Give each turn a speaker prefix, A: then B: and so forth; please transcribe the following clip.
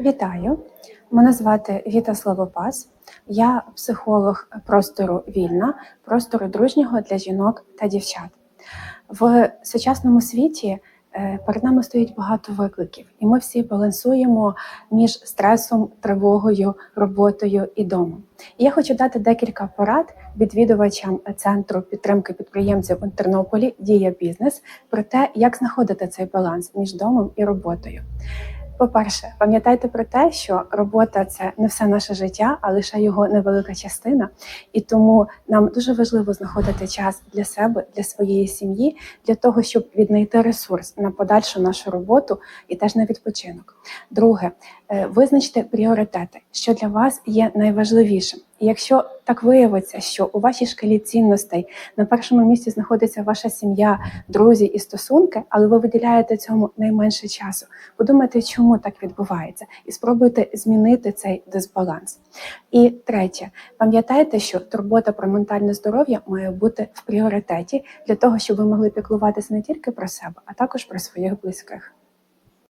A: Вітаю! Мене звати Віта Славопас. Я психолог простору вільна, простору дружнього для жінок та дівчат. В сучасному світі е, перед нами стоїть багато викликів, і ми всі балансуємо між стресом, тривогою, роботою і домом. Я хочу дати декілька порад відвідувачам центру підтримки підприємців у Тернополі Дія бізнес про те, як знаходити цей баланс між домом і роботою. По-перше, пам'ятайте про те, що робота це не все наше життя, а лише його невелика частина. І тому нам дуже важливо знаходити час для себе, для своєї сім'ї, для того, щоб віднайти ресурс на подальшу нашу роботу і теж на відпочинок. Друге, е, визначте пріоритети, що для вас є найважливішим. І якщо так виявиться, що у вашій шкалі цінностей на першому місці знаходиться ваша сім'я, друзі і стосунки, але ви виділяєте цьому найменше часу, подумайте, чому так відбувається, і спробуйте змінити цей дисбаланс. І третє, пам'ятайте, що турбота про ментальне здоров'я має бути в пріоритеті для того, щоб ви могли піклуватися не тільки про себе, а також про своїх близьких.